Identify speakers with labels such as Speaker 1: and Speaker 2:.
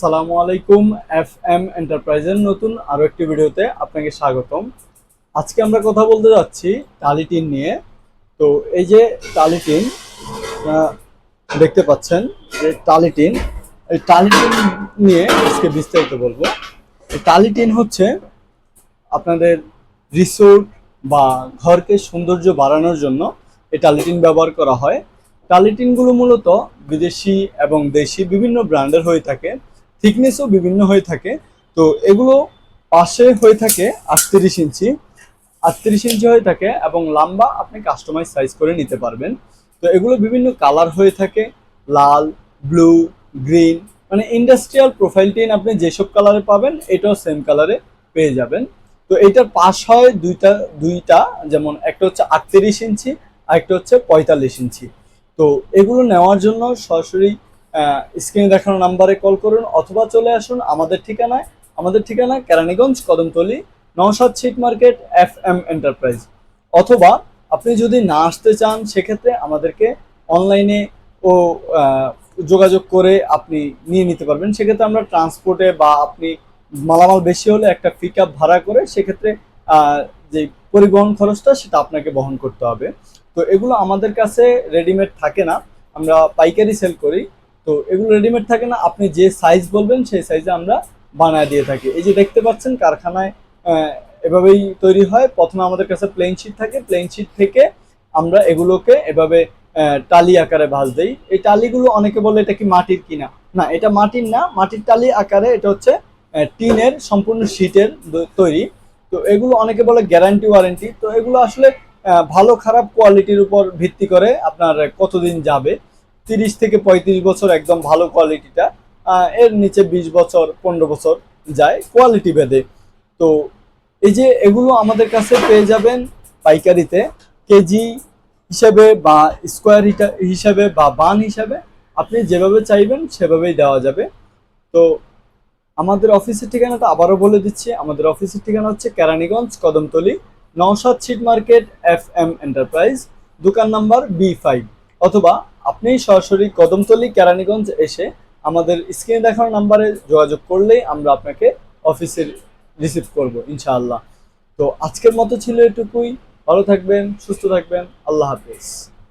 Speaker 1: সালামু আলাইকুম F M এন্টারপ্রাইজের নতুন আরও একটি ভিডিওতে আপনাকে স্বাগতম। আজকে আমরা কথা বলতে যাচ্ছি টালিটিন নিয়ে। তো এই যে টালিটিন দেখতে পাচ্ছেন যে টালিটিন এই টালিটিন নিয়ে আজকে বিস্তারিত বলব। এই টালিটিন হচ্ছে আপনাদের রিসোর্ট বা ঘরকে সৌন্দর্য বাড়ানোর জন্য এই টালিটিন ব্যবহার করা হয়। টালিটিনগুলো মূলত বিদেশি এবং দেশি বিভিন্ন ব্র্যান্ডের হয়ে থাকে। থিকনেসও বিভিন্ন হয়ে থাকে। তো এগুলো পাশে হয়ে থাকে আটত্রিশ ইঞ্চি। আটত্রিশ ইঞ্চি হয়ে থাকে এবং লম্বা আপনি কাস্টমাইজ সাইজ করে নিতে পারবেন। তো এগুলো বিভিন্ন কালার হয়ে থাকে। লাল ব্লু গ্রিন মানে ইন্ডাস্ট্রিয়াল প্রোফাইল টিন আপনি যেসব কালারে পাবেন, এটাও সেম কালারে পেয়ে যাবেন। তো এটার পাশ হয় দুইটা দুইটা, যেমন একটা হচ্ছে আটত্রিশ ইঞ্চি আর একটা হচ্ছে পঁয়তাল্লিশ ইঞ্চি। তো এগুলো নেওয়ার জন্য সরাসরি স্ক্রিনে দেখানো নাম্বারে কল করুন অথবা চলে আসুন আমাদের ঠিকানায়। আমাদের ঠিকানা কেরানীগঞ্জ, কদমতলি, নওশাদ ছিট মার্কেট এফ এম এন্টারপ্রাইজ অথবা আপনি যদি না আসতে চান, সেক্ষেত্রে আমাদেরকে অনলাইনে ও যোগাযোগ করে আপনি নিয়ে নিতে পারবেন। সেক্ষেত্রে আমরা ট্রান্সপোর্টে বা আপনি মালামাল বেশি হলে একটা পিক ভাড়া করে সেক্ষেত্রে যে পরিবহন খরচটা সেটা আপনাকে বহন করতে হবে। তো এগুলো আমাদের কাছে রেডিমেড থাকে না। আমরা পাইকারি সেল করি। তো এগুলো রেডিমেড থাকে না। আপনি যে সাইজ বলবেন, সেই সাইজে আমরা বানায় দিয়ে থাকি। এই যে দেখতে পাচ্ছেন, কারখানায় এভাবেই তৈরি হয়। প্রথমে আমাদের কাছে প্লেন শিট থাকে। প্লেন শিট থেকে আমরা এগুলোকে এভাবে টালি আকারে ভাঁজ দেই। এই টালিগুলো অনেকে বলে, এটা কি মাটির কিনা? না, এটা মাটির না। মাটির টালি আকারে এটা হচ্ছে টিনের সম্পূর্ণ শীটের তৈরি। তো এগুলো অনেকে বলে গ্যারান্টি ওয়ারেন্টি তো এগুলো আসলে ভালো খারাপ কোয়ালিটির উপর ভিত্তি করে আপনার কতদিন যাবে। তিরিশ থেকে পঁয়ত্রিশ বছর একদম ভালো কোয়ালিটিটা এর নিচে বিশ বছর, পনেরো বছর যায় কোয়ালিটি ভেদে। তো এই যে এগুলো আমাদের কাছে পেয়ে যাবেন পাইকারিতে কেজি হিসাবে বা স্কোয়ার হিসাবে বা বান হিসাবে। আপনি যেভাবে চাইবেন সেভাবেই দেওয়া যাবে। তো আমাদের অফিসের ঠিকানাটা আবারও বলে দিচ্ছি। আমাদের অফিসের ঠিকানা হচ্ছে কেরানীগঞ্জ, কদমতলি, নওশাদ ছিট মার্কেট, এফ এম এন্টারপ্রাইজ, দোকান নাম্বার বি ফাইভ অথবা আপনি সরাসরি কদমতলি, কেরানীগঞ্জ এসে আমাদের স্ক্রিনে দেখানো নাম্বারে যোগাযোগ করলেই আমরা আপনাকে অফিসে রিসিভ করব, ইনশাআল্লাহ। তো আজকের মতো ছিল এটুকুই। ভালো থাকবেন, সুস্থ থাকবেন। আল্লাহ হাফিজ।